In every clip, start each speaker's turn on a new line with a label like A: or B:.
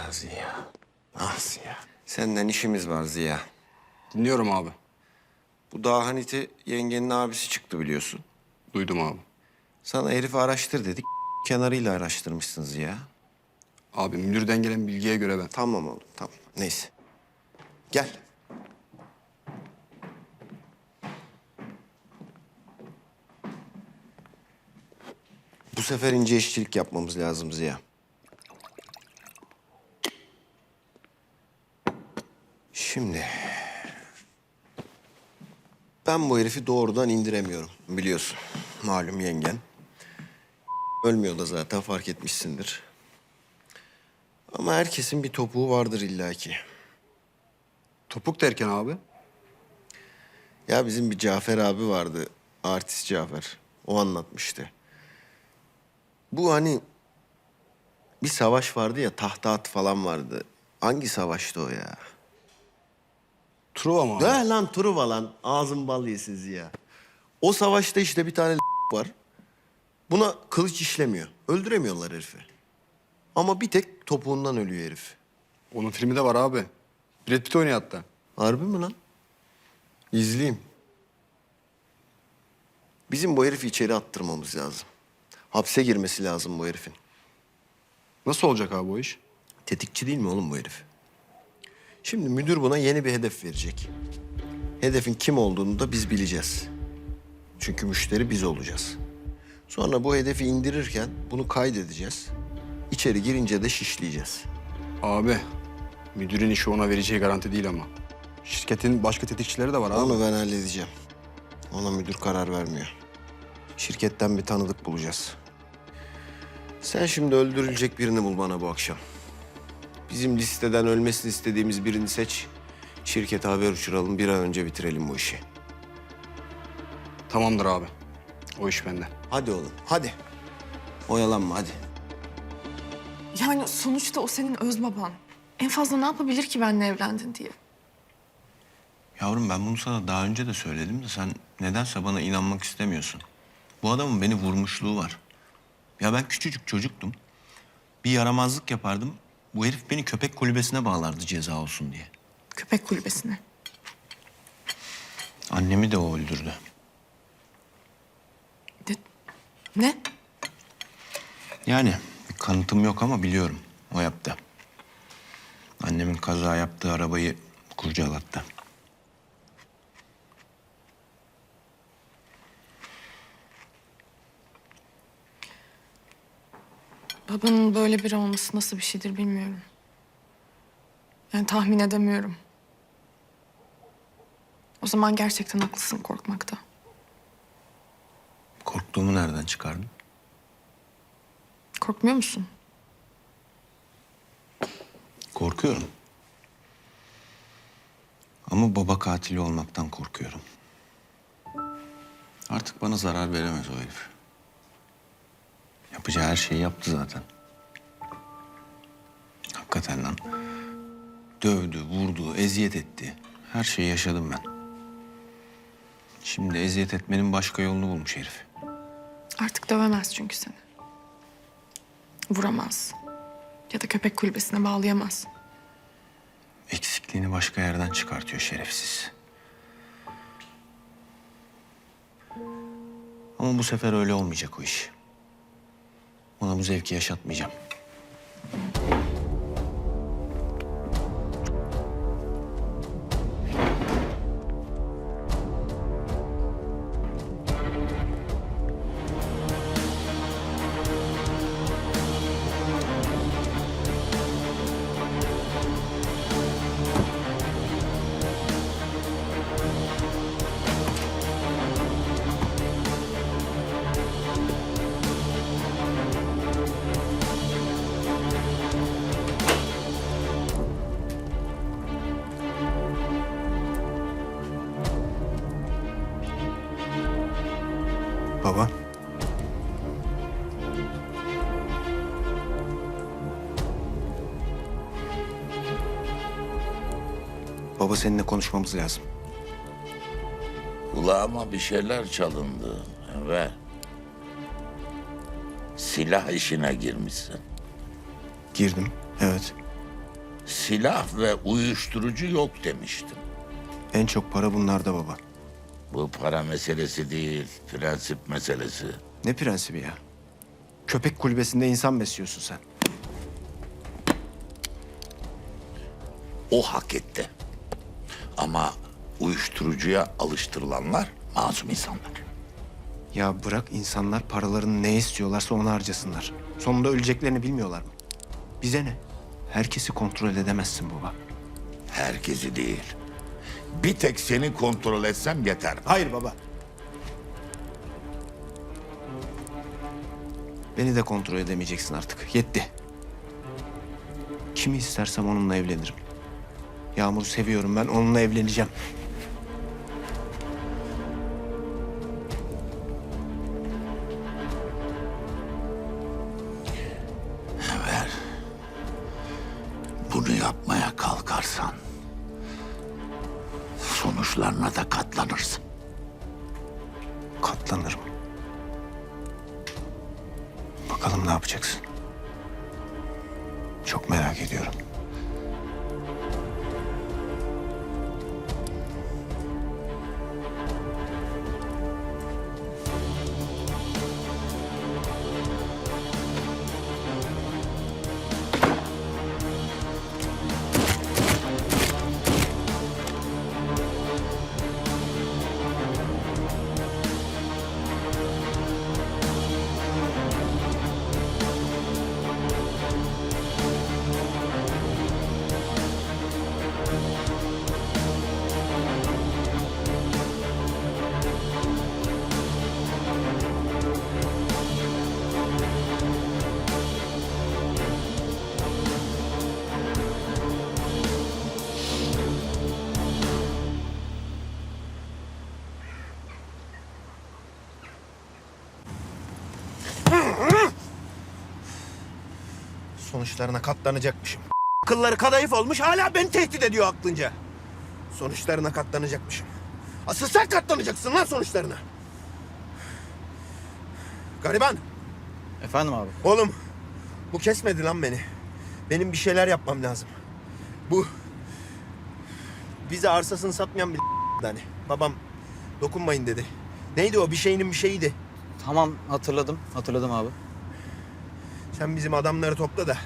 A: Ziya, Ziya, Ziya. Ah Ziya. Senden işimiz var Ziya.
B: Dinliyorum abi.
A: Bu Dahanit'i yengenin abisi çıktı biliyorsun.
B: Duydum abi.
A: Sana herifi araştır dedik. Kenarıyla araştırmışsın Ziya.
B: Abi müdürden gelen bilgiye göre ben...
A: Tamam oğlum, tamam. Neyse. Gel. Bu sefer ince işçilik yapmamız lazım Ziya. Şimdi... Ben bu herifi doğrudan indiremiyorum biliyorsun. Malum yengen. Ölmüyor da zaten fark etmişsindir. Ama herkesin bir topuğu vardır illaki.
B: Topuk derken abi.
A: Ya bizim bir Cafer abi vardı. Artist Cafer. O anlatmıştı. Bu hani bir savaş vardı ya tahta at falan vardı. Hangi savaştı o ya?
B: Truva mı?
A: Ne lan Truva lan. Ağzın bal yesiz ya. O savaşta işte bir tane var. Buna kılıç işlemiyor. Öldüremiyorlar herifi. Ama bir tek topuğundan ölüyor herif.
B: Onun filmi de var abi. Brad Pitt oynuyor hatta.
A: Harbi mi lan? İzleyeyim. Bizim bu herifi içeri attırmamız lazım. Hapse girmesi lazım bu herifin.
B: Nasıl olacak abi o iş?
A: Tetikçi değil mi oğlum bu herif? Şimdi müdür buna yeni bir hedef verecek. Hedefin kim olduğunu da biz bileceğiz. Çünkü müşteri biz olacağız. Sonra bu hedefi indirirken bunu kaydedeceğiz. İçeri girince de şişleyeceğiz.
B: Abi müdürün işi ona vereceği garanti değil ama. Şirketin başka tetikçileri de var abi.
A: Onu ben halledeceğim. Ona müdür karar vermiyor. Şirketten bir tanıdık bulacağız. Sen şimdi öldürülecek birini bul bana bu akşam. Bizim listeden ölmesini istediğimiz birini seç. Şirkete haber uçuralım, bir an önce bitirelim bu işi.
B: Tamamdır abi. O iş bende.
A: Hadi oğlum, hadi. Oyalanma, hadi.
C: Yani sonuçta o senin öz baban. En fazla ne yapabilir ki benimle evlendin diye?
D: Yavrum ben bunu sana daha önce de söyledim de sen nedense bana inanmak istemiyorsun. Bu adamın beni vurmuşluğu var. Ya ben küçücük çocuktum. Bir yaramazlık yapardım. Bu herif beni köpek kulübesine bağlardı ceza olsun diye.
C: Köpek kulübesine.
D: Annemi de o öldürdü.
C: De- ne?
D: Yani kanıtım yok ama biliyorum. O yaptı. Annemin kaza yaptığı arabayı kurcalattı.
C: Babanın böyle biri olması nasıl bir şeydir bilmiyorum. Yani tahmin edemiyorum. O zaman gerçekten haklısın korkmakta.
D: Korktuğumu nereden çıkardın?
C: Korkmuyor musun?
D: Korkuyorum. Ama baba katili olmaktan korkuyorum. Artık bana zarar veremez o herif. Yapacağı her şeyi yaptı zaten. Hakikaten lan. Dövdü, vurdu, eziyet etti. Her şeyi yaşadım ben. Şimdi eziyet etmenin başka yolunu bulmuş herif.
C: Artık dövemez çünkü seni. Vuramaz. Ya da köpek kulübesine bağlayamaz.
D: Eksikliğini başka yerden çıkartıyor şerefsiz. Ama bu sefer öyle olmayacak o iş. Ona bu zevki yaşatmayacağım.
A: Seninle konuşmamız lazım.
E: Kulağıma bir şeyler çalındı. Evet. Silah işine girmişsin.
A: Girdim, Evet.
E: Silah ve uyuşturucu yok demiştim.
A: En çok para bunlarda baba.
E: Bu para meselesi değil, prensip meselesi.
A: Ne prensibi ya? Köpek kulübesinde insan besliyorsun sen.
E: O hak etti. Ama uyuşturucuya alıştırılanlar masum insanlar.
A: Ya bırak insanlar paralarını ne istiyorlarsa onu harcasınlar. Sonunda öleceklerini bilmiyorlar mı? Bize ne? Herkesi kontrol edemezsin baba.
E: Herkesi değil. Bir tek seni kontrol etsem yeter.
A: Hayır baba. Beni de kontrol edemeyeceksin artık. Yetti. Kimi istersem onunla evlenirim. Yağmur'u seviyorum ben. Onunla evleneceğim.
E: Sonuçlarına
A: katlanacakmışım. Kılları kadayıf olmuş hala beni tehdit ediyor aklınca. Sonuçlarına katlanacakmışım. Asıl sen katlanacaksın lan sonuçlarına. Gariban.
F: Efendim abi.
A: Oğlum bu kesmedi lan beni. Benim bir şeyler yapmam lazım. Bu bize arsasını satmayan bir hani. Babam dokunmayın dedi. Neydi o bir şeyinin bir şeyiydi.
F: Tamam hatırladım. Hatırladım abi.
A: Sen bizim adamları topla da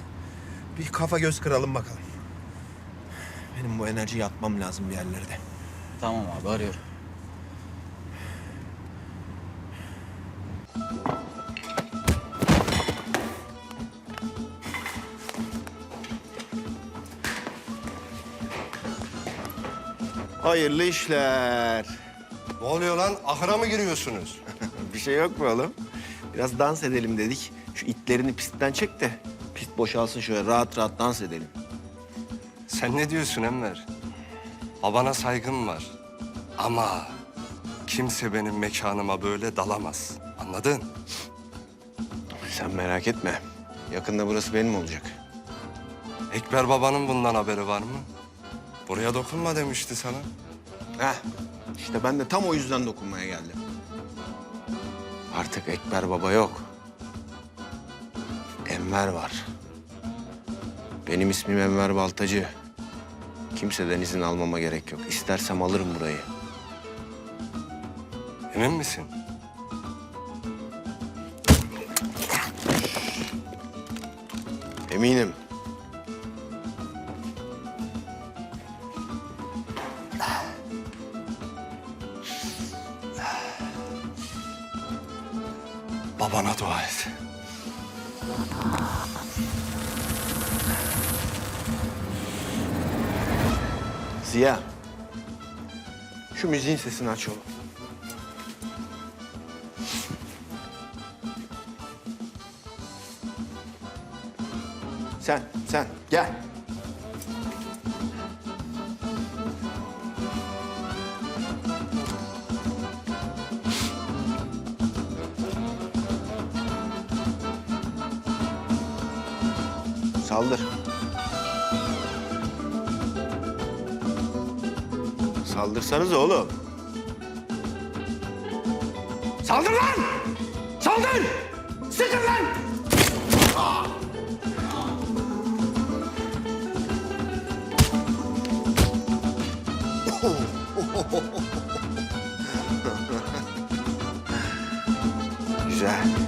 A: bir kafa göz kıralım bakalım. Benim bu enerjiyi atmam lazım bir yerlerde.
F: Tamam abi arıyorum.
A: Hayırlı işler.
G: Ne oluyor lan? Ahıra mı giriyorsunuz?
A: Bir şey yok mu oğlum? Biraz dans edelim dedik. Şu itlerini pistten çek de pist boşalsın şöyle rahat rahat dans edelim.
G: Sen ne diyorsun Enver? Babana saygım var. Ama kimse benim mekanıma böyle dalamaz. Anladın?
A: Sen merak etme. Yakında burası benim olacak.
G: Ekber babanın bundan haberi var mı? Buraya dokunma demişti sana.
A: Heh, işte ben de tam o yüzden dokunmaya geldim. Artık Ekber Baba yok. Enver var. Benim ismim Enver Baltacı. Kimseden izin almama gerek yok. İstersem alırım burayı.
G: Emin misin?
A: Eminim. Ziya. Şu müziğin sesini aç oğlum. Sen, sen gel. Saldır. Saldırsanız oğlum. Saldır lan! Saldır! Sıkın lan! Güzel.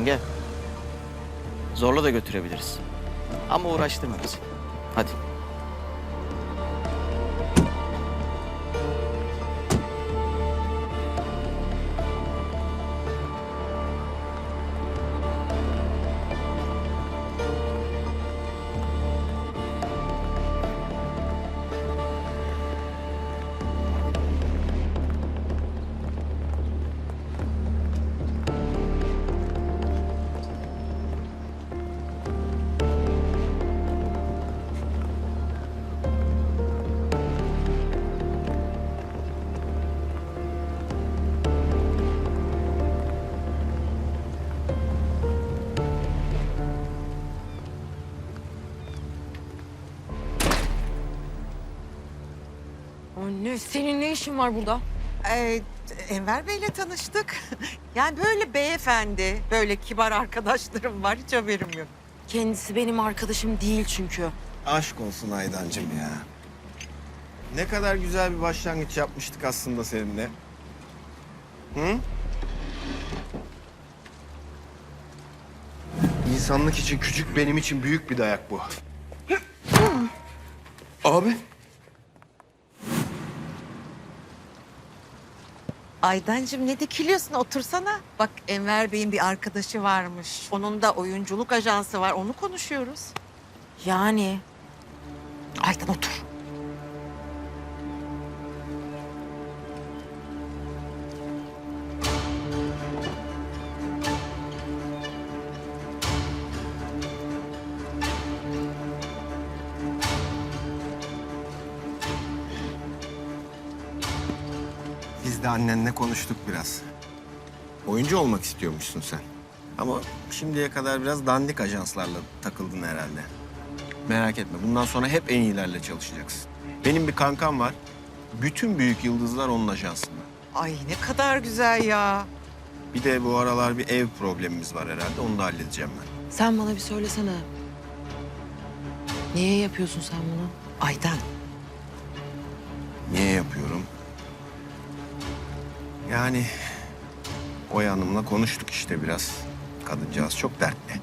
F: Yenge. Zorla da götürebiliriz. Ama uğraştırma bizi. Hadi.
C: Anne senin ne işin var burada?
H: Ee, Enver Bey'le tanıştık. Yani böyle beyefendi, böyle kibar arkadaşlarım var. Hiç haberim yok.
C: Kendisi benim arkadaşım değil çünkü.
A: Aşk olsun Aydancığım ya. Ne kadar güzel bir başlangıç yapmıştık aslında seninle. Hı? İnsanlık için küçük, benim için büyük bir dayak bu. Abi.
H: Aydancığım ne dikiliyorsun? Otursana. Bak Enver Bey'in bir arkadaşı varmış. Onun da oyunculuk ajansı var. Onu konuşuyoruz.
C: Yani
H: Aydan otur.
A: Biz de annenle konuştuk biraz. Oyuncu olmak istiyormuşsun sen. Ama şimdiye kadar biraz dandik ajanslarla takıldın herhalde. Merak etme bundan sonra hep en iyilerle çalışacaksın. Benim bir kankam var. Bütün büyük yıldızlar onun ajansında.
H: Ay ne kadar güzel ya.
A: Bir de bu aralar bir ev problemimiz var herhalde. Onu da halledeceğim ben.
I: Sen bana bir söylesene. Niye yapıyorsun sen bunu?
H: Aydan
A: Yani Oya Hanım'la konuştuk işte biraz. Kadıncağız çok dertli.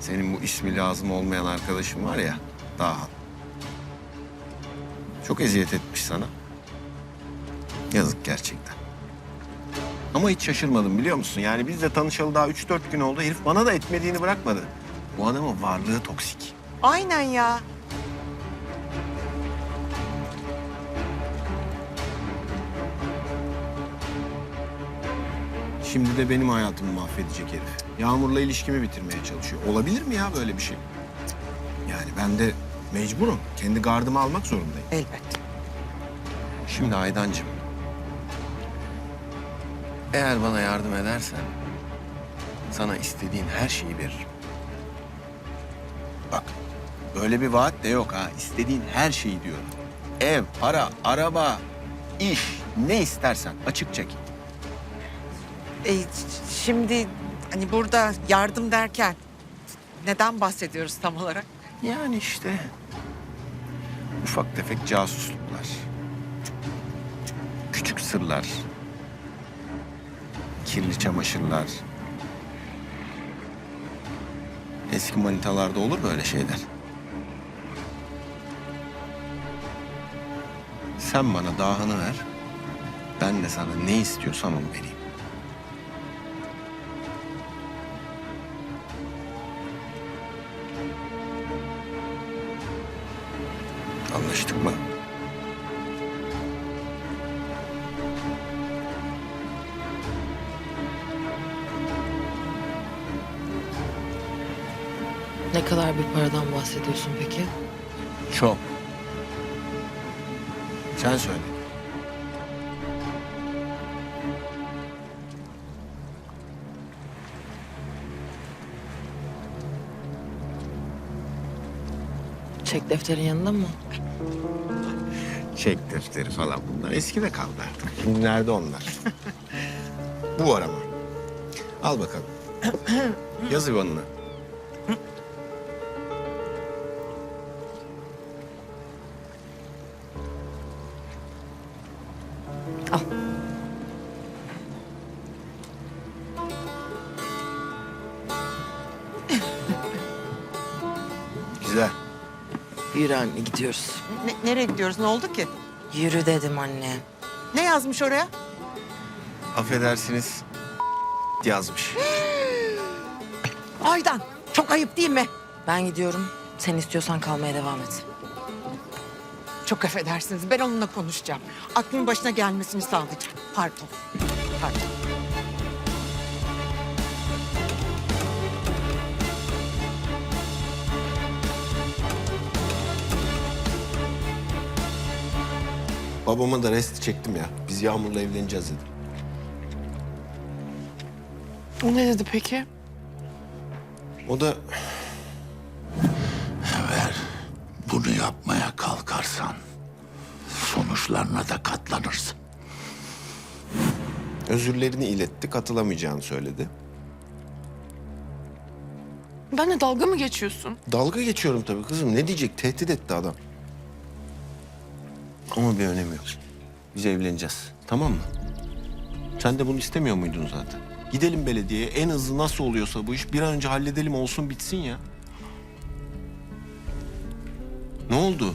A: Senin bu ismi lazım olmayan arkadaşın var ya, Dahan. Çok eziyet etmiş sana. Yazık gerçekten. Ama hiç şaşırmadım biliyor musun? Yani biz de tanışalı daha üç dört gün oldu. Herif bana da etmediğini bırakmadı. Bu adamın varlığı toksik.
H: aynen ya.
A: Şimdi de benim hayatımı mahvedecek herif. Yağmur'la ilişkimi bitirmeye çalışıyor. Olabilir mi ya böyle bir şey? Yani ben de mecburum. Kendi gardımı almak zorundayım.
H: Elbette.
A: Şimdi Aydancığım. Eğer bana yardım edersen sana istediğin her şeyi veririm. Bak böyle bir vaat de yok ha. İstediğin her şeyi diyorum. Ev, para, araba, iş ne istersen açık çek.
H: Ş- şimdi hani burada yardım derken neden bahsediyoruz tam olarak?
A: Yani işte ufak tefek casusluklar. sırlar, kirli çamaşırlar. Eski manitalarda olur böyle şeyler. Sen bana dahını ver. Ben de sana ne istiyorsan onu vereyim.
I: Ne kadar bir paradan bahsediyorsun peki?
A: Çok. Sen söyle.
I: Çek defterin yanında mı?
A: Çek defteri falan bunlar eskide kaldı artık. Şimdi nerede onlar? Bu arama. Al bakalım. Yaz İvan'ına.
I: Yürü anne gidiyoruz.
H: Ne- nereye gidiyoruz? Ne oldu ki?
I: Yürü dedim anne.
H: Ne yazmış oraya?
A: Affedersiniz yazmış.
H: Aydan çok ayıp değil mi?
I: Ben gidiyorum. Sen istiyorsan kalmaya devam et.
H: Çok affedersiniz. Ben onunla konuşacağım. Aklın başına gelmesini sağlayacağım. Pardon. Pardon.
A: Babama da rest çektim ya. Biz Yağmur'la evleneceğiz dedim.
C: O ne dedi peki?
A: O da
E: Eğer bunu yapmaya kalkarsan sonuçlarına da katlanırsın.
A: özürlerini iletti, katılamayacağını söyledi.
C: Benle dalga mı geçiyorsun?
A: Dalga geçiyorum tabii kızım. Ne diyecek? Tehdit etti adam. Ama bir önemi yok. Biz evleneceğiz. Tamam mı? Sen de bunu istemiyor muydun zaten? Gidelim belediyeye. En hızlı nasıl oluyorsa bu iş bir an önce halledelim olsun bitsin ya. Ne oldu?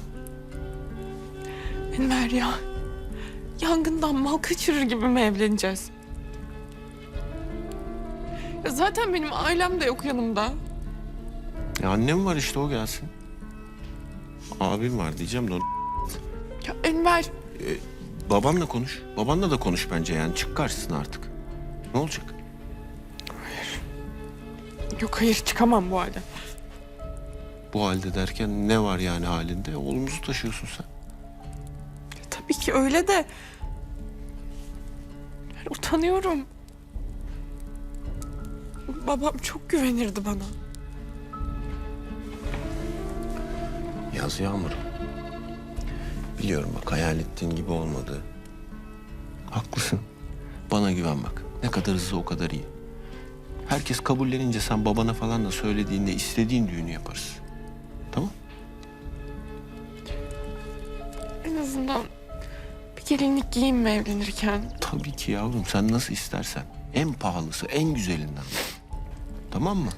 C: Enver ya. Yangından mal kaçırır gibi mi evleneceğiz? Ya zaten benim ailem de yok yanımda.
A: Ya annem var işte o gelsin. Abim var diyeceğim de o-
C: Ya Enver.
A: babanla konuş. Babanla da konuş bence yani. Çık karşısına artık. Ne olacak?
C: Yok hayır çıkamam bu halde.
A: Bu halde derken ne var yani halinde? Oğlumuzu taşıyorsun sen.
C: Ya tabii ki öyle de. Ben utanıyorum. Babam çok güvenirdi bana.
A: Yaz Yağmur. Biliyorum bak hayal ettiğin gibi olmadı. Haklısın. Bana güven bak. Ne kadar hızlı o kadar iyi. Herkes kabullenince sen babana falan da söylediğinde istediğin düğünü yaparız. Tamam?
C: En azından bir gelinlik giyeyim mi evlenirken?
A: Tabii ki yavrum sen nasıl istersen. En pahalısı, en güzelinden. Tamam mı?